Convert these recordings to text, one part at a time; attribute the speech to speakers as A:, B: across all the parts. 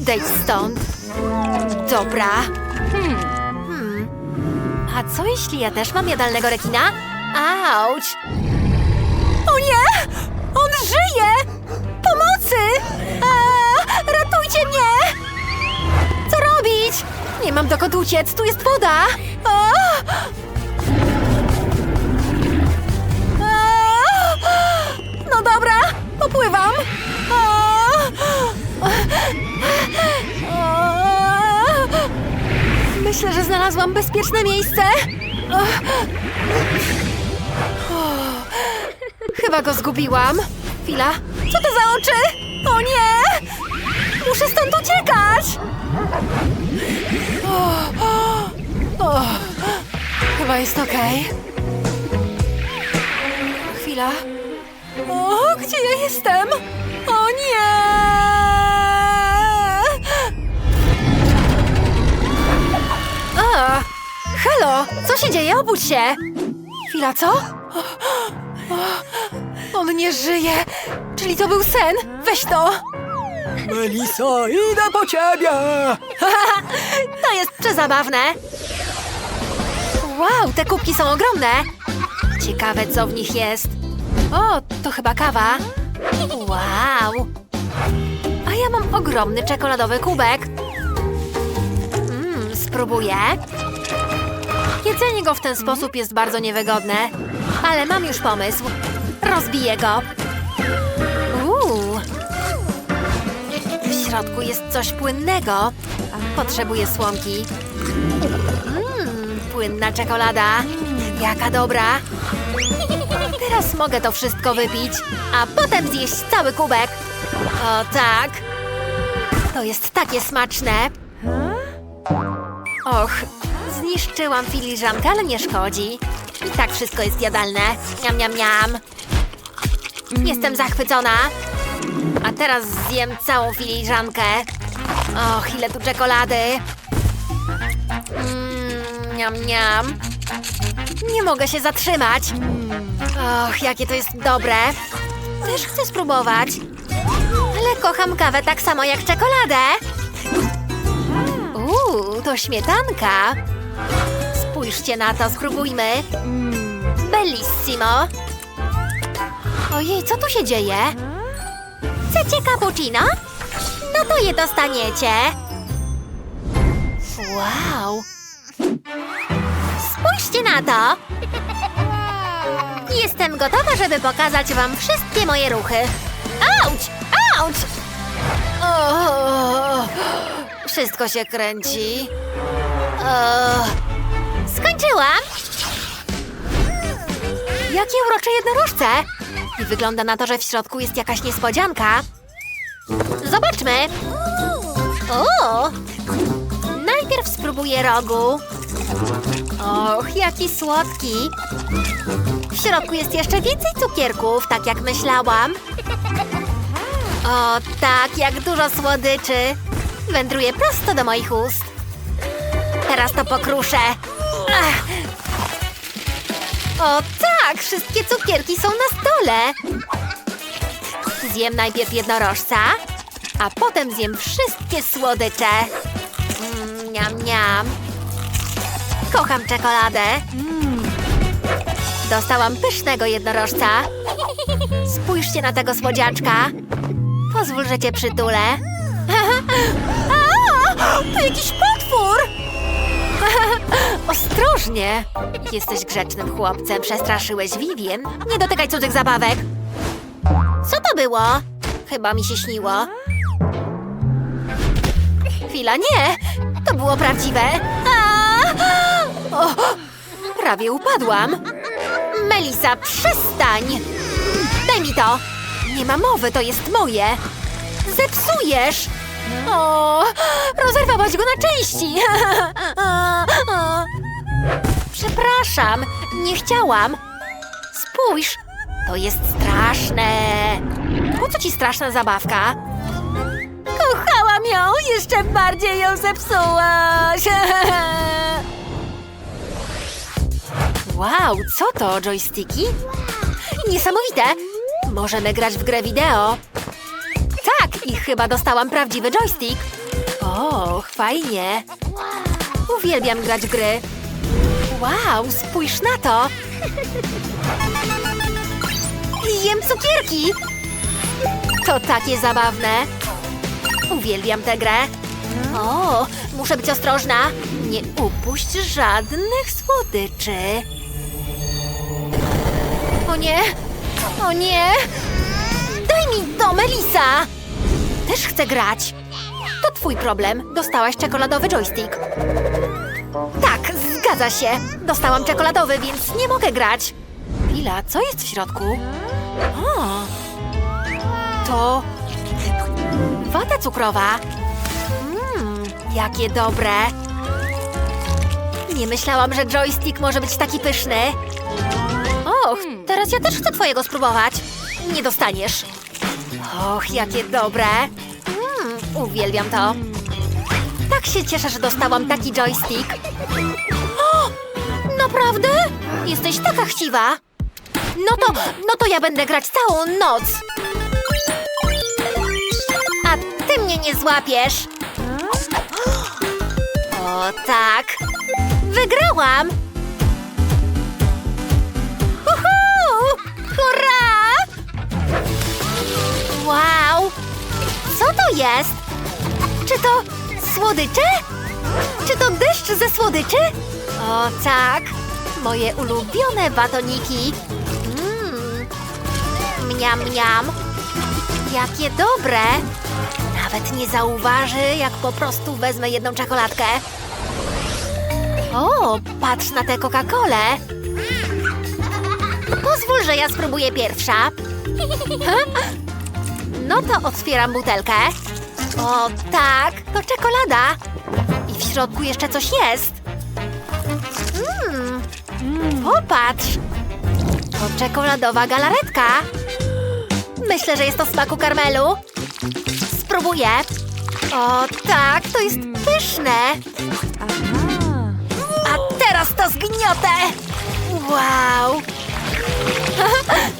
A: Odejdź stąd. Dobra. Hmm. A co jeśli ja też mam jadalnego rekina? Auć! O nie! On żyje! Pomocy! A, ratujcie mnie! Co robić? Nie mam dokąd uciec, tu jest woda! A! A! No dobra, popływam! A! A! Myślę, że znalazłam bezpieczne miejsce. Chyba go zgubiłam. Chwila. Co to za oczy? O nie! Muszę stąd uciekać! O, o, o. Chyba jest okej. Chwila. O, gdzie ja jestem? O nie! A, halo, co się dzieje? Obudź się! Chwila, co? O, o, on nie żyje! Czyli to był sen? Weź to!
B: Melisa, idę po ciebie!
A: To jest przezabawne! Wow, te kubki są ogromne! Ciekawe, co w nich jest. O, to chyba kawa. Wow! A ja mam ogromny czekoladowy kubek. Mmm, spróbuję. Jedzenie go w ten sposób jest bardzo niewygodne, ale mam już pomysł. Rozbiję go. Uuu. W środku jest coś płynnego. Potrzebuję słomki. Mmm, płynna czekolada. Jaka dobra. Teraz mogę to wszystko wypić, a potem zjeść cały kubek. O tak. To jest takie smaczne. Och, zniszczyłam filiżankę, ale nie szkodzi. I tak wszystko jest jadalne. Niam, niam, niam. Jestem zachwycona. A teraz zjem całą filiżankę. Och, ile tu czekolady. Mmm, niam, niam. Nie mogę się zatrzymać. Och, jakie to jest dobre. Też chcę spróbować. Ale kocham kawę tak samo jak czekoladę. Uuu, to śmietanka. Spójrzcie na to, spróbujmy. Bellissimo. Ojej, co tu się dzieje? Chcecie cappuccino? No to je dostaniecie. Wow. Spójrzcie na to. Jestem gotowa, żeby pokazać wam wszystkie moje ruchy. Auć! Auć! Wszystko się kręci. O, skończyłam. Jakie urocze jednorożce! I wygląda na to, że w środku jest jakaś niespodzianka. Zobaczmy. O! Najpierw spróbuję rogu. Och, jaki słodki. W środku jest jeszcze więcej cukierków, tak jak myślałam. O, tak, jak dużo słodyczy. Wędruje prosto do moich ust. Teraz to pokruszę. Ach. O, tak, wszystkie cukierki są na stole. Zjem najpierw jednorożca, a potem zjem wszystkie słodycze. Mm, niam, niam. Kocham czekoladę. Dostałam pysznego jednorożca. Spójrzcie na tego słodziaczka. Pozwól, że cię przytulę. A, jakiś! Ostrożnie! Jesteś grzecznym chłopcem, przestraszyłeś Vivien. Nie dotykaj cudzych zabawek. Co to było? Chyba mi się śniło. Chwila, nie! To było prawdziwe. O, prawie upadłam. Melisa, przestań! Daj mi to! Nie ma mowy, to jest moje. Zepsujesz! O, rozerwałaś go na części. Przepraszam, nie chciałam. Spójrz, to jest straszne. Po co ci straszna zabawka? Kochałam ją, jeszcze bardziej ją zepsułaś. Wow, co to, joysticki? Niesamowite! Możemy grać w grę wideo. I chyba dostałam prawdziwy joystick. Och, fajnie. Uwielbiam grać w gry. Wow, spójrz na to. Jem cukierki. To takie zabawne. Uwielbiam tę grę. O, muszę być ostrożna. Nie upuść żadnych słodyczy. O nie! O nie! Daj mi to, Melisa! Też chcę grać. To twój problem. Dostałaś czekoladowy joystick. Tak, zgadza się. Dostałam czekoladowy, więc nie mogę grać. Chwila, co jest w środku? O, to wata cukrowa. Mmm, jakie dobre. Nie myślałam, że joystick może być taki pyszny. Och, teraz ja też chcę twojego spróbować. Nie dostaniesz. Och, jakie dobre. Mm, uwielbiam to. Tak się cieszę, że dostałam taki joystick. O, naprawdę? Jesteś taka chciwa. No to, no to ja będę grać całą noc. A ty mnie nie złapiesz. O tak. Wygrałam. Jest? Czy to słodycze? Czy to deszcz ze słodyczy? O tak! Moje ulubione batoniki. Mmm. Mniam, mniam. Jakie dobre! Nawet nie zauważy, jak po prostu wezmę jedną czekoladkę. O, patrz na tę Coca-Colę. Pozwól, że ja spróbuję pierwsza. No to otwieram butelkę. O, tak, to czekolada. I w środku jeszcze coś jest. Mmm, popatrz. To czekoladowa galaretka. Myślę, że jest to smaku karmelu. Spróbuję. O, tak, to jest pyszne. A teraz to zgniotę! Wow!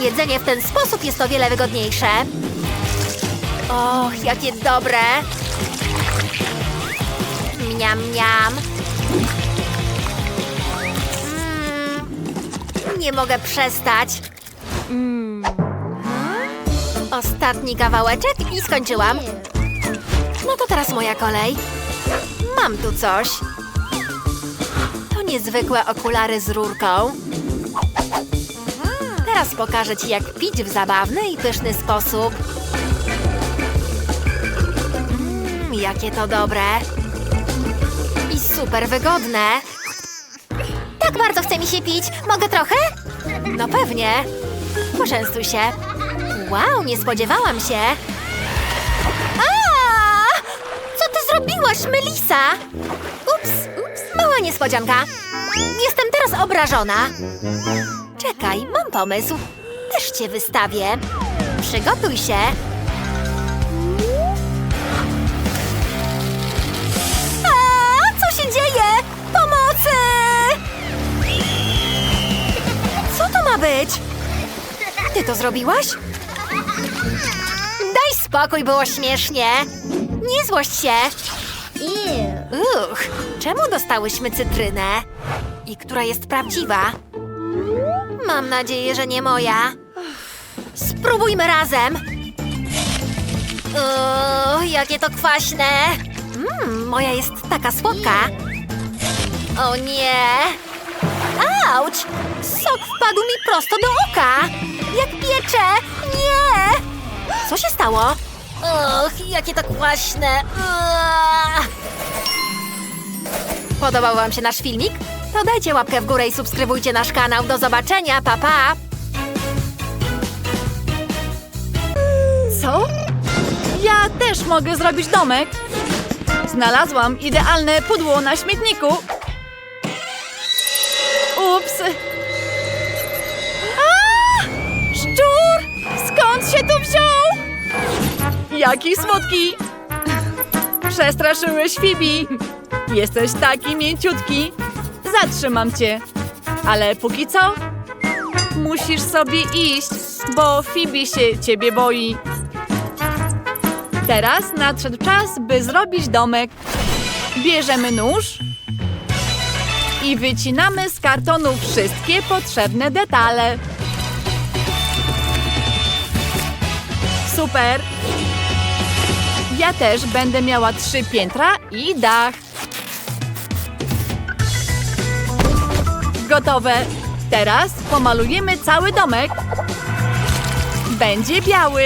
A: Jedzenie w ten sposób jest o wiele wygodniejsze. Och, jakie dobre! Mniam, mniam. Mm, nie mogę przestać. Ostatni kawałeczek i skończyłam. No to teraz moja kolej. Mam tu coś. To niezwykłe okulary z rurką. Teraz pokażę Ci, jak pić w zabawny i pyszny sposób. Mmm, jakie to dobre. I super wygodne. Tak bardzo chce mi się pić. Mogę trochę? No pewnie. Poczęstuj się. Wow, nie spodziewałam się. Co ty zrobiłaś, Melisa? Ups, ups, mała niespodzianka. Jestem teraz obrażona. Czekaj, mam pomysł. Też cię wystawię. Przygotuj się. A, co się dzieje? Pomocy! Co to ma być? Ty to zrobiłaś? Daj spokój, było śmiesznie. Nie złość się. Uch, czemu dostałyśmy cytrynę? I która jest prawdziwa? Mam nadzieję, że nie moja. Spróbujmy razem. Uuu, jakie to kwaśne. Mmm, moja jest taka słodka. O nie. Auć! Sok wpadł mi prosto do oka. Jak piecze. Nie! Co się stało? Och, jakie to kwaśne. Podobał Wam się nasz filmik? To dajcie łapkę w górę i subskrybujcie nasz kanał. Do zobaczenia, pa pa!
C: Co? Ja też mogę zrobić domek. Znalazłam idealne pudło na śmietniku. Ups. A! Szczur! Skąd się tu wziął? Jaki słodki! Przestraszyłeś Fibi. Jesteś taki mięciutki. Zatrzymam cię. Ale póki co, musisz sobie iść, bo Fibi się ciebie boi. Teraz nadszedł czas, by zrobić domek. Bierzemy nóż i wycinamy z kartonu wszystkie potrzebne detale. Super! Ja też będę miała trzy piętra i dach. Gotowe. Teraz pomalujemy cały domek. Będzie biały.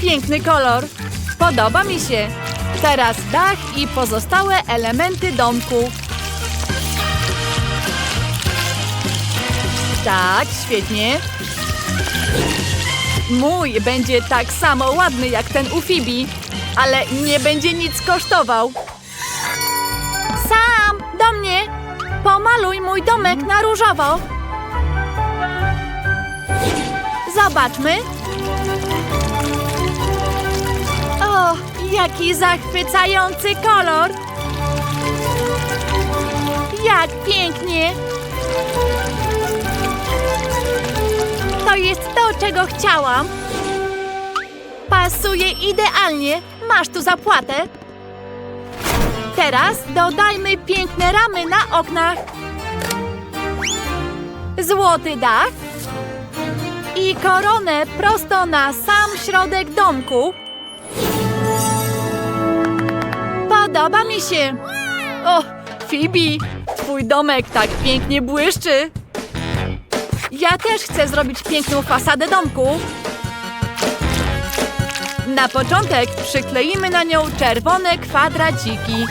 C: Piękny kolor. Podoba mi się. Teraz dach i pozostałe elementy domku. Tak, świetnie. Mój będzie tak samo ładny jak ten u Fibi, ale nie będzie nic kosztował. Pomaluj mój domek na różowo. Zobaczmy. O, jaki zachwycający kolor! Jak pięknie! To jest to, czego chciałam. Pasuje idealnie. Masz tu zapłatę. Teraz dodajmy piękne ramy na oknach. Złoty dach. I koronę prosto na sam środek domku. Podoba mi się. O, Phoebe, twój domek tak pięknie błyszczy. Ja też chcę zrobić piękną fasadę domku. Na początek przykleimy na nią czerwone kwadraciki.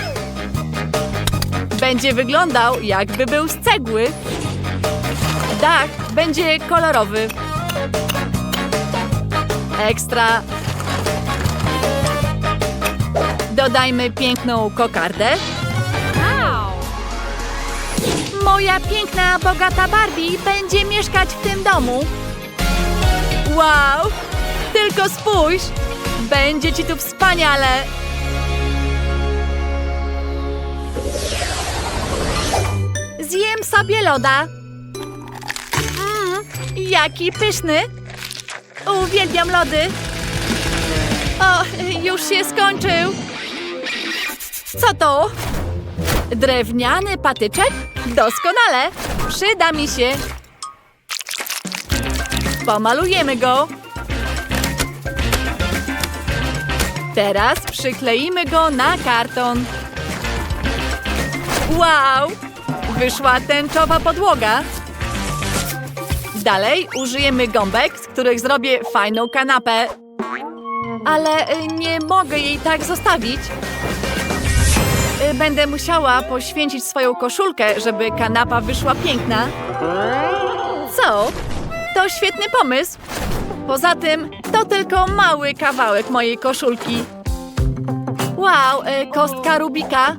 C: Będzie wyglądał jakby był z cegły. Dach będzie kolorowy. Ekstra. Dodajmy piękną kokardę. Moja piękna, bogata Barbie będzie mieszkać w tym domu. Wow! Tylko spójrz! Będzie ci tu wspaniale! Zjem sobie loda. Mmm, jaki pyszny! Uwielbiam lody! O, już się skończył! Co to? Drewniany patyczek? Doskonale! Przyda mi się! Pomalujemy go! Teraz przykleimy go na karton. Wow! Wyszła tęczowa podłoga. Dalej użyjemy gąbek, z których zrobię fajną kanapę. Ale y, nie mogę jej tak zostawić. Y, Będę musiała poświęcić swoją koszulkę, żeby kanapa wyszła piękna. Co? To świetny pomysł. Poza tym, to tylko mały kawałek mojej koszulki. Wow, y, kostka Rubika.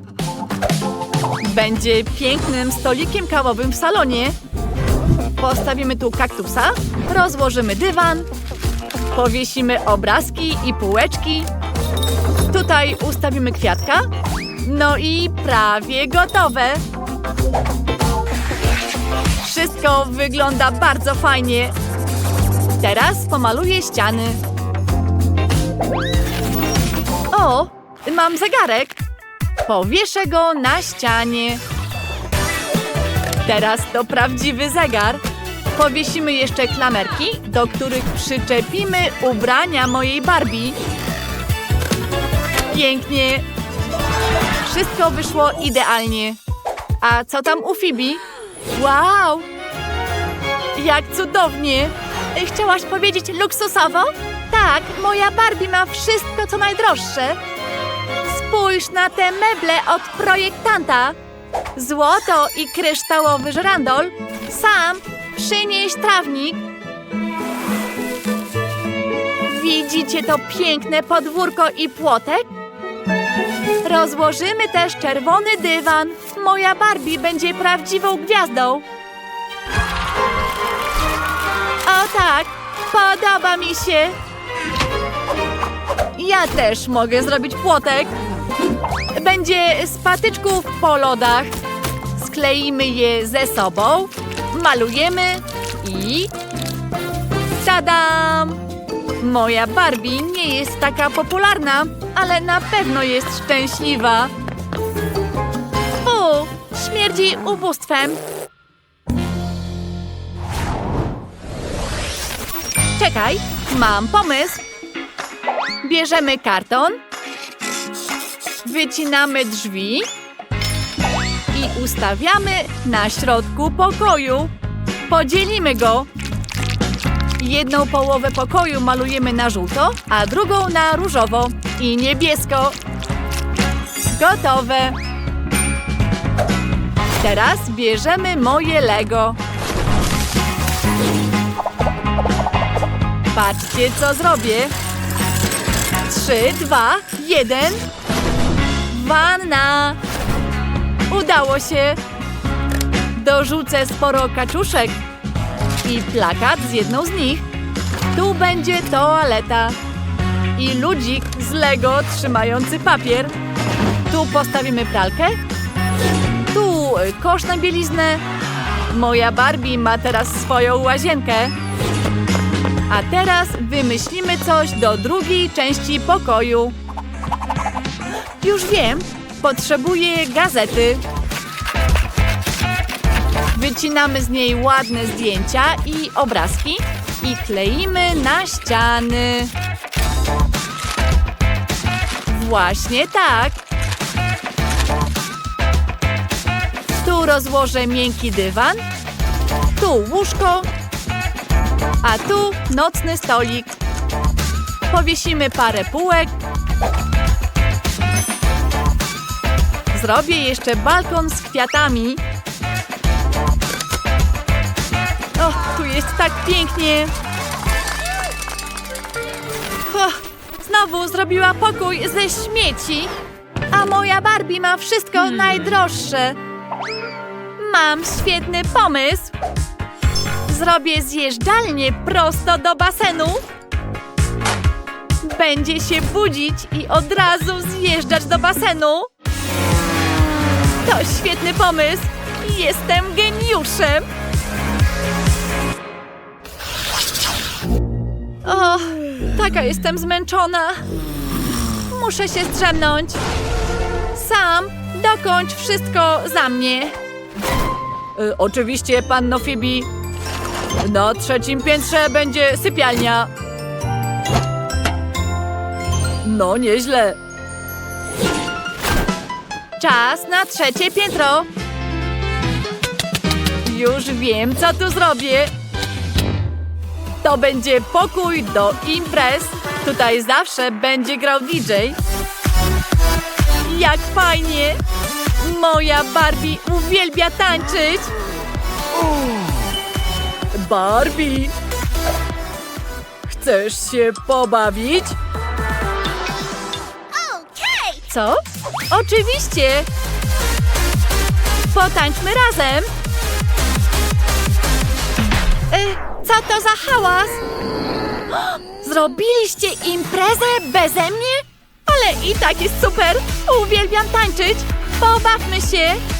C: Będzie pięknym stolikiem kawowym w salonie. Postawimy tu kaktusa, rozłożymy dywan, powiesimy obrazki i półeczki. Tutaj ustawimy kwiatka. No i prawie gotowe. Wszystko wygląda bardzo fajnie. Teraz pomaluję ściany. O, mam zegarek. Powieszę go na ścianie. Teraz to prawdziwy zegar. Powiesimy jeszcze klamerki, do których przyczepimy ubrania mojej Barbie. Pięknie. Wszystko wyszło idealnie. A co tam u Phoebe? Wow! Jak cudownie! Chciałaś powiedzieć luksusowo? Tak, moja Barbie ma wszystko, co najdroższe. Spójrz na te meble od projektanta. Złoto i kryształowy żerandol. Sam przynieś trawnik. Widzicie to piękne podwórko i płotek? Rozłożymy też czerwony dywan. Moja Barbie będzie prawdziwą gwiazdą. O tak, podoba mi się. Ja też mogę zrobić płotek. Będzie z patyczków po lodach. Skleimy je ze sobą, malujemy i Tadam! Moja Barbie nie jest taka popularna, ale na pewno jest szczęśliwa. Fu, śmierdzi ubóstwem. Czekaj, mam pomysł. Bierzemy karton, wycinamy drzwi i ustawiamy na środku pokoju. Podzielimy go. Jedną połowę pokoju malujemy na żółto, a drugą na różowo i niebiesko. Gotowe. Teraz bierzemy moje Lego. Patrzcie, co zrobię. Trzy, dwa, jeden. Wanna. Udało się. Dorzucę sporo kaczuszek i plakat z jedną z nich. Tu będzie toaleta i ludzik z Lego trzymający papier. Tu postawimy pralkę. Tu kosz na bieliznę. Moja Barbie ma teraz swoją łazienkę. A teraz wymyślimy coś do drugiej części pokoju. Już wiem, potrzebuję gazety. Wycinamy z niej ładne zdjęcia i obrazki i kleimy na ściany. Właśnie tak. Tu rozłożę miękki dywan, tu łóżko, a tu nocny stolik. Powiesimy parę półek. Zrobię jeszcze balkon z kwiatami. O, tu jest tak pięknie. O, znowu zrobiła pokój ze śmieci. A moja Barbie ma wszystko najdroższe. Mam świetny pomysł. Zrobię zjeżdżalnię prosto do basenu. Będzie się budzić i od razu zjeżdżać do basenu. To świetny pomysł. Jestem geniuszem. O, taka jestem zmęczona. Muszę się zdrzemnąć. Sam dokończ wszystko za mnie. Y, oczywiście, panno Phoebe. Na trzecim piętrze będzie sypialnia. No, nieźle. Czas na trzecie piętro. Już wiem, co tu zrobię. To będzie pokój do imprez. Tutaj zawsze będzie grał DJ. Jak fajnie! Moja Barbie uwielbia tańczyć. Barbie! Chcesz się pobawić? Co? Oczywiście! Potańczmy razem! Y, co to za hałas? Zrobiliście imprezę beze mnie? Ale i tak jest super! Uwielbiam tańczyć! Pobawmy się!